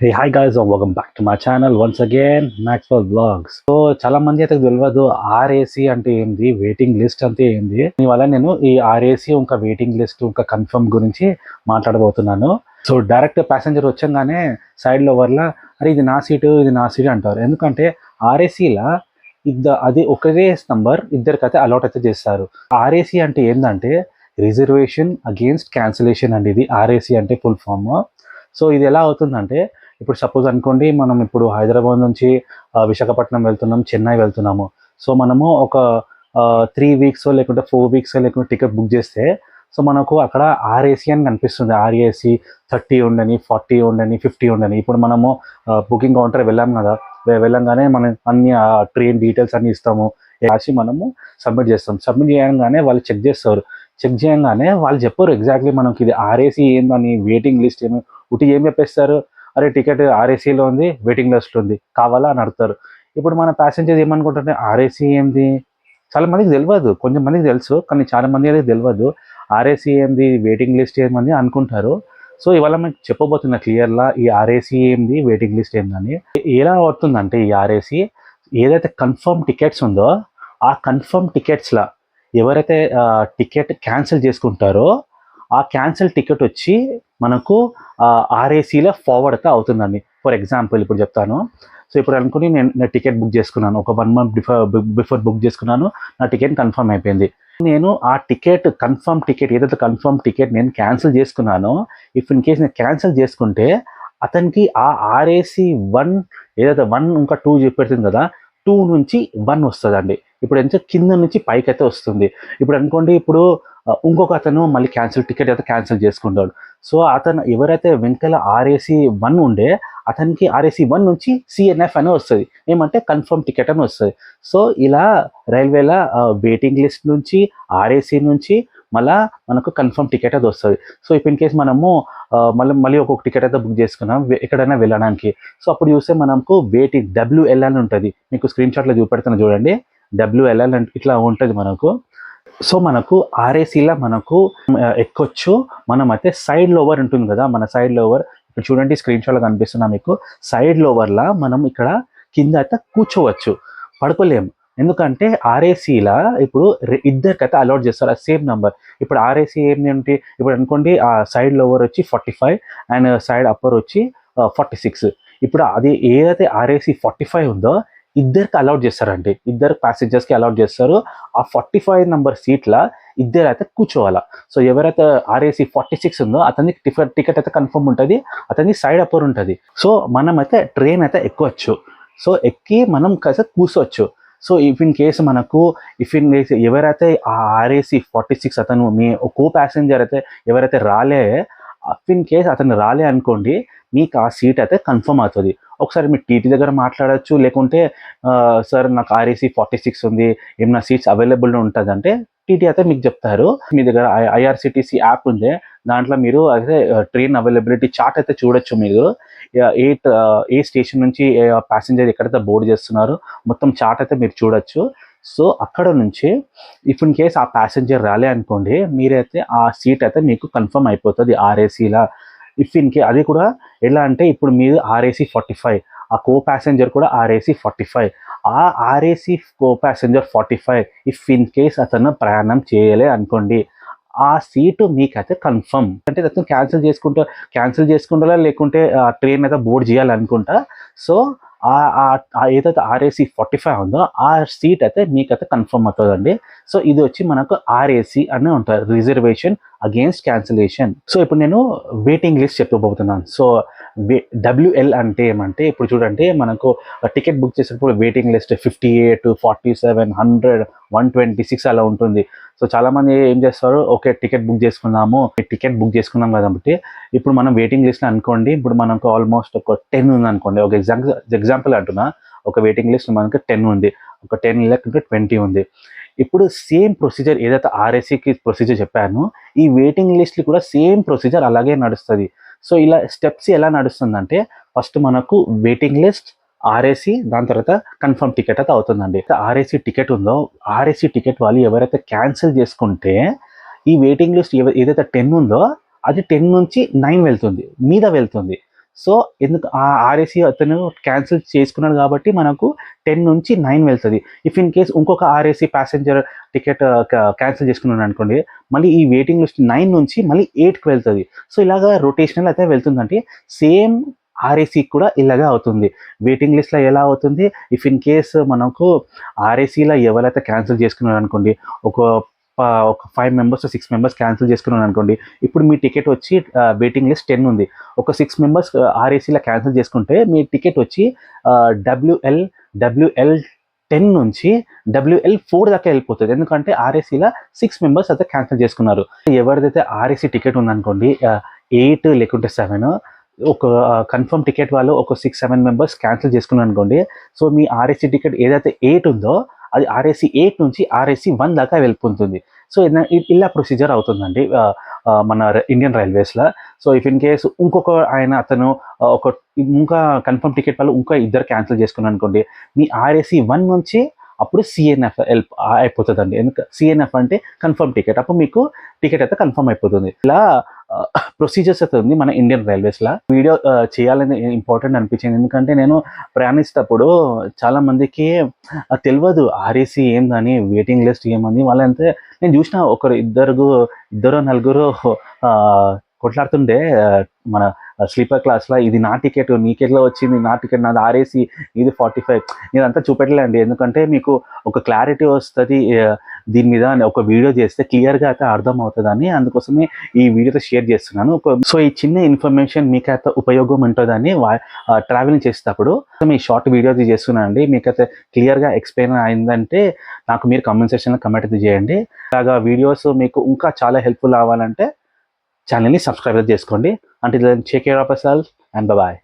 Hey hi guys welcome back to my channel once again Maxwell vlogs so చాలా మంది అయితే తెలియదు RAC అంటే ఏంది వెయిటింగ్ లిస్ట్ అంటే ఏంది? దీనివల్ల నేను ఈ ఆర్ఏసీ ఇంకా వెయిటింగ్ లిస్ట్ ఇంకా కన్ఫర్మ్ గురించి మాట్లాడబోతున్నాను. సో డైరెక్ట్ ప్యాసింజర్ వచ్చంగానే సైడ్ లోవర్లా వల్ల అరే ఇది నా సీటు ఇది నా సీటు అంటారు. ఎందుకంటే ఆర్ఏసీలా ఇద్ద అది ఒకటే నంబర్ ఇద్దరికైతే అలాట్ అయితే చేస్తారు. ఆర్ఏసీ అంటే ఏంటంటే రిజర్వేషన్ అగేన్స్ట్ క్యాన్సిలేషన్ అండి ఇది ఆర్ఏసీ అంటే ఫుల్ ఫామ్ సో ఇది ఎలా అవుతుందంటే ఇప్పుడు సపోజ్ అనుకోండి మనం ఇప్పుడు హైదరాబాద్ నుంచి విశాఖపట్నం వెళ్తున్నాం చెన్నై వెళ్తున్నాము. సో మనము ఒక త్రీ వీక్స్ లేకుంటే ఫోర్ వీక్స్ లేకుంటే టికెట్ బుక్ చేస్తే సో మనకు అక్కడ ఆర్ఏసీ అని కనిపిస్తుంది. ఆర్ఏసీ థర్టీ ఉండని ఫార్టీ ఉండని ఫిఫ్టీ ఉండని. ఇప్పుడు మనము బుకింగ్ కౌంటర్ వెళ్ళాం కదా వెళ్ళంగానే మనం అన్ని ట్రైన్ డీటెయిల్స్ అన్ని ఇస్తాము. రాసి మనము సబ్మిట్ చేస్తాం. సబ్మిట్ చేయగానే వాళ్ళు చెక్ చేస్తారు. చెక్ చేయగానే వాళ్ళు చెప్పరు ఎగ్జాక్ట్లీ మనకి ఇది ఆర్ఏసీ ఏందని వెయిటింగ్ లిస్ట్ ఏమి ఉటి ఏం చెప్పేస్తారు? అరే టికెట్ ఆర్ఏసీలో ఉంది వెయిటింగ్ లిస్ట్ ఉంది కావాలా అని అడుగుతారు. ఇప్పుడు మన ప్యాసింజర్ ఏమనుకుంటుంటే ఆర్ఏసీ ఏంది? చాలా మందికి తెలియదు కొంచెం మందికి తెలుసు కానీ చాలా మంది అయితే తెలియదు ఆర్ఏసీ ఏంది వెయిటింగ్ లిస్ట్ ఏమని అనుకుంటారు. సో ఇవాళ మీకు చెప్పబోతున్నా క్లియర్లా ఈ ఆర్ఏసీ ఏంది వెయిటింగ్ లిస్ట్ ఏందని. ఎలా అవుతుందంటే ఈ ఆర్ఏసీ ఏదైతే కన్ఫర్మ్ టికెట్స్ ఉందో ఆ కన్ఫర్మ్ టికెట్స్లా ఎవరైతే టికెట్ క్యాన్సిల్ చేసుకుంటారో ఆ క్యాన్సిల్ టికెట్ వచ్చి మనకు ఆర్ఏసీలో ఫార్వర్డ్గా అవుతుందండి. ఫర్ ఎగ్జాంపుల్ ఇప్పుడు చెప్తాను. సో ఇప్పుడు అనుకుని నేను నా టికెట్ బుక్ చేసుకున్నాను. ఒక one month before before book చేసుకున్నాను. నా టికెట్ కన్ఫర్మ్ అయిపోయింది. నేను ఆ టికెట్ కన్ఫర్మ్ టికెట్ ఏదైతే కన్ఫర్మ్ టికెట్ నేను క్యాన్సిల్ చేసుకున్నానో ఇఫ్ ఇన్ కేస్ నేను క్యాన్సిల్ చేసుకుంటే అతనికి ఆ ఆర్ఏసీ వన్ ఏదైతే వన్ ఇంకా టూ చూపెడుతుంది కదా టూ నుంచి వన్ వస్తుందండి. ఇప్పుడు ఎంత కింద నుంచి పైకి అయితే వస్తుంది. ఇప్పుడు అనుకోండి ఇప్పుడు ఇంకొక అతను మళ్ళీ క్యాన్సిల్ టికెట్ అయితే క్యాన్సిల్ చేసుకుంటాడు. సో అతను ఎవరైతే వెనకల ఆర్ఏసీ వన్ ఉండే అతనికి ఆర్ఏసీ వన్ నుంచి సిఎన్ఎఫ్ అని వస్తుంది. ఏమంటే కన్ఫర్మ్ టికెట్ అని వస్తుంది. సో ఇలా రైల్వేల వెయిటింగ్ లిస్ట్ నుంచి ఆర్ఏసీ నుంచి మళ్ళా మనకు కన్ఫర్మ్ టికెట్ అది వస్తుంది. సో ఇప్పుడు ఇన్ కేస్ మనము మళ్ళీ మళ్ళీ ఒక్కొక్క టికెట్ అయితే బుక్ చేసుకున్నాం ఎక్కడైనా వెళ్ళడానికి. సో అప్పుడు చూస్తే మనకు వెయిటింగ్ డబ్ల్యూఎల్ అని ఉంటుంది. మీకు స్క్రీన్ షాట్లో చూపెడుతున్నా చూడండి. డబ్ల్యూఎల్ఎల్ అంటే ఇట్లా ఉంటుంది మనకు. సో మనకు ఆర్ఏసీలో మనకు ఎక్కొచ్చు. మనం అయితే సైడ్ లోవర్ ఉంటుంది కదా మన సైడ్ లోవర్ ఇక్కడ చూడండి స్క్రీన్ షాట్లో కనిపిస్తున్నా మీకు. సైడ్ లోవర్లా మనం ఇక్కడ కింద అయితే కూర్చోవచ్చు. పడుకోలేము ఎందుకంటే ఆర్ఏసీలా ఇప్పుడు ఇద్దరికైతే అలౌట్ చేస్తారు. ఆ సేమ్ నెంబర్ ఇప్పుడు ఆర్ఏసీ ఏంటి ఇప్పుడు అనుకోండి ఆ సైడ్ లోవర్ వచ్చి forty five and side upper వచ్చి ఫార్టీ సిక్స్ ఇప్పుడు అది ఏదైతే ఆర్ఏసీ ఫార్టీ ఫైవ్ ఉందో ఇద్దరికి అలౌట్ చేస్తారండి. ఇద్దరు ప్యాసింజర్స్కి అలౌట్ చేస్తారు. ఆ ఫార్టీ ఫైవ్ నెంబర్ సీట్ల ఇద్దరు అయితే కూర్చోవాలా. సో ఎవరైతే ఆర్ఏసీ ఫార్టీ సిక్స్ ఉందో అతనికి టికెట్ టికెట్ అయితే కన్ఫర్మ్ ఉంటుంది. అతనికి సైడ్ అప్పర్ ఉంటుంది. సో మనం అయితే ట్రైన్ అయితే ఎక్కవచ్చు సో ఎక్కి మనం కలిసి కూర్చోవచ్చు. సో ఇఫ్ ఇన్ కేసు మనకు ఇఫ్ ఇన్ కేసు ఎవరైతే ఆ ఆర్ఏసీ ఫార్టీ సిక్స్ అతను మీ కో ప్యాసింజర్ అయితే ఎవరైతే రాలే ఇఫ్ ఇన్ కేస్ అతను రాలే అనుకోండి మీకు ఆ సీట్ అయితే కన్ఫర్మ్ అవుతుంది. ఒకసారి మీరు టీటీ దగ్గర మాట్లాడచ్చు లేకుంటే సార్ నాకు ఆర్ఏసీ ఫార్టీ సిక్స్ ఉంది ఏమైనా సీట్స్ అవైలబుల్ ఉంటుంది అంటే టీటీ అయితే మీకు చెప్తారు. మీ దగ్గర ఐఆర్సిటీసీ యాప్ ఉంది దాంట్లో మీరు అయితే ట్రైన్ అవైలబిలిటీ చార్ట్ అయితే చూడొచ్చు మీరు. ఏ ఏ స్టేషన్ నుంచి ప్యాసింజర్ ఎక్కడైతే బోర్డు చేస్తున్నారు మొత్తం చార్ట్ అయితే మీరు చూడొచ్చు. సో అక్కడ నుంచి ఇఫ్ ఇన్ కేస్ ఆ ప్యాసింజర్ రాలే అనుకోండి మీరైతే ఆ సీట్ అయితే మీకు కన్ఫర్మ్ అయిపోతుంది ఆర్ఏసీలా ఇఫ్ ఇన్ కే అది కూడా ఎలా అంటే ఇప్పుడు మీరు ఆర్ఏసీ ఫార్టీ ఫైవ్ ఆ కో ప్యాసింజర్ కూడా ఆర్ఏసీ ఫార్టీ ఫైవ్ ఆ RAC co passenger forty five if in case అతను ప్రయాణం చేయలే అనుకోండి ఆ సీటు మీకైతే కన్ఫర్మ్ అంటే అతను క్యాన్సిల్ చేసుకుంటా క్యాన్సిల్ చేసుకుంటారా లేకుంటే ఆ ట్రైన్ అయితే బోర్డ్ చేయాలనుకుంటా సో ఆ ఆ ఏదైతే ఆర్ఏసీ ఫార్టీ ఫైవ్ ఉందో ఆ సీట్ అయితే మీకైతే కన్ఫర్మ్ అవుతుందండి. సో ఇది వచ్చి మనకు ఆర్ఏసీ అని ఉంటుంది. రిజర్వేషన్ అగేన్స్ట్ క్యాన్సిలేషన్ సో ఇప్పుడు నేను వెయిటింగ్ లిస్ట్ చెప్పబోతున్నాను. సో డబ్ల్యూఎల్ అంటే ఏమంటే ఇప్పుడు చూడండి మనకు టికెట్ బుక్ చేసేటప్పుడు waiting list fifty eight forty seven hundred one twenty six అలా ఉంటుంది. సో చాలామంది ఏం చేస్తారు? ఓకే టికెట్ బుక్ చేసుకున్నాము. టికెట్ బుక్ చేసుకున్నాం కాబట్టి ఇప్పుడు మనం వెయిటింగ్ లిస్ట్ అనుకోండి. ఇప్పుడు మనకు ఆల్మోస్ట్ ఒక టెన్ ఉంది అనుకోండి. ఒక ఎగ్జాంపుల్ ఎగ్జాంపుల్ అంటున్నా. ఒక వెయిటింగ్ లిస్ట్ మనకు టెన్ ఉంది. ఒక టెన్ లేకుంటే ట్వంటీ ఉంది. ఇప్పుడు సేమ్ ప్రొసీజర్ ఏదైతే ఆర్ఎస్సికి ప్రొసీజర్ చెప్పానో ఈ వెయిటింగ్ లిస్ట్లు కూడా సేమ్ ప్రొసీజర్ అలాగే నడుస్తుంది. సో ఇలా స్టెప్స్ ఎలా నడుస్తుందంటే ఫస్ట్ మనకు వెయిటింగ్ లిస్ట్ ఆర్ఏసీ దాని తర్వాత కన్ఫర్మ్ టికెట్ అయితే అవుతుందండి. ఆర్ఏసీ టికెట్ ఉందో ఆర్ఏసీ టికెట్ వాళ్ళు ఎవరైతే క్యాన్సిల్ చేసుకుంటే ఈ వెయిటింగ్ లిస్ట్ ఏదైతే టెన్ ఉందో అది టెన్ నుంచి నైన్ వెళ్తుంది మీద వెళ్తుంది. సో ఎందుకు ఆ ఆర్ఏసీ అతను క్యాన్సిల్ చేసుకున్నాడు కాబట్టి మనకు టెన్ నుంచి నైన్ వెళ్తుంది. ఇఫ్ ఇన్ కేస్ ఇంకొక ఆర్ఏసీ ప్యాసింజర్ టికెట్ క్యాన్సిల్ చేసుకున్నాడు అనుకోండి మళ్ళీ ఈ వెయిటింగ్ లిస్ట్ నైన్ నుంచి మళ్ళీ ఎయిట్కి వెళ్తుంది. సో ఇలాగా రొటేషనల్ అయితే వెళ్తుందంటే సేమ్ ఆర్ఏసీ కూడా ఇలాగే అవుతుంది. వెయిటింగ్ లిస్ట్లో ఎలా అవుతుంది? ఇఫ్ ఇన్ కేస్ మనకు ఆర్ఏసీలో ఎవరైతే క్యాన్సిల్ చేసుకున్నారు అనుకోండి ఒక ఒక five members six members cancel చేసుకున్నాను అనుకోండి ఇప్పుడు మీ టికెట్ వచ్చి వెయిటింగ్ లిస్ట్ టెన్ ఉంది. ఒక సిక్స్ మెంబర్స్ ఆర్ఏసీలో క్యాన్సిల్ చేసుకుంటే మీ టికెట్ వచ్చి డబ్ల్యూఎల్ డబ్ల్యూఎల్ టెన్ నుంచి డబ్ల్యూఎల్ ఫోర్ దాకా వెళ్ళిపోతుంది. ఎందుకంటే ఆర్ఏసీలో సిక్స్ మెంబర్స్ అయితే క్యాన్సిల్ చేసుకున్నారు. ఎవరిదైతే ఆర్ఏసీ టికెట్ ఉందనుకోండి ఎయిట్ లేకుంటే సెవెన్ ఒక కన్ఫర్మ్ టికెట్ వాళ్ళు ఒక సిక్స్ సెవెన్ మెంబర్స్ క్యాన్సిల్ చేసుకున్నారు అనుకోండి సో మీ ఆర్ఎస్సీ టికెట్ ఏదైతే ఎయిట్ ఉందో అది ఆర్ఎస్సి ఎయిట్ నుంచి ఆర్ఎస్సి వన్ దాకా వెళ్ళిపోతుంది. సో ఇలా ప్రొసీజర్ అవుతుందండి మన ఇండియన్ రైల్వేస్లో సో ఇఫ్ ఇన్ కేస్ ఇంకొక ఆయన అతను ఒక ఇంకా కన్ఫర్మ్ టికెట్ వల్ల ఇంకా ఇద్దరు క్యాన్సిల్ చేసుకున్నాను అనుకోండి మీ ఆర్ఎస్సి వన్ నుంచి అప్పుడు సిఎన్ఎఫ్ హెల్ప్ అయిపోతుంది అండి ఎందుకు? సిఎన్ఎఫ్ అంటే కన్ఫర్మ్ టికెట్ అప్పుడు మీకు టికెట్ అయితే కన్ఫర్మ్ అయిపోతుంది. ఇలా ప్రొసీజర్స్ అయితే ఉంది మన ఇండియన్ రైల్వేస్లో వీడియో చేయాలని ఇంపార్టెంట్ అనిపించింది. ఎందుకంటే నేను ప్రయాణిస్తప్పుడు చాలా మందికి తెలియదు ఆర్ఏసీ ఏందని వెయిటింగ్ లిస్ట్ ఏమని. వాళ్ళంతే నేను చూసిన ఒకరు ఇద్దరు ఇద్దరు నలుగురు కొట్లాడుతుండే మన స్లీపర్ క్లాస్లో ఇది నా టికెట్ నీకెట్లో వచ్చింది నా టికెట్ నాది ఆర్ఏసీ ఇది ఫార్టీ ఫైవ్ ఇదంతా చూపెట్టలేండి ఎందుకంటే మీకు ఒక క్లారిటీ వస్తుంది దీని మీద ఒక వీడియో చేస్తే క్లియర్గా అయితే అర్థం అవుతుందని అందుకోసమే ఈ వీడియోతో షేర్ చేస్తున్నాను. సో ఈ చిన్న ఇన్ఫర్మేషన్ మీకు అయితే ఉపయోగం ఉంటుందని ట్రావెలింగ్ చేసేటప్పుడు మీ షార్ట్ వీడియో చేస్తున్నానండి మీకైతే క్లియర్గా ఎక్స్ప్లెయిన్ అయిందంటే నాకు మీరు కామెంట్ సెక్షన్లో కమెంట్ అయితే చేయండి. అలాగా వీడియోస్ మీకు ఇంకా చాలా హెల్ప్ఫుల్ అవ్వాలంటే ఛానల్ని సబ్స్క్రైబ్ చేసుకోండి. అంటే take care of self and bye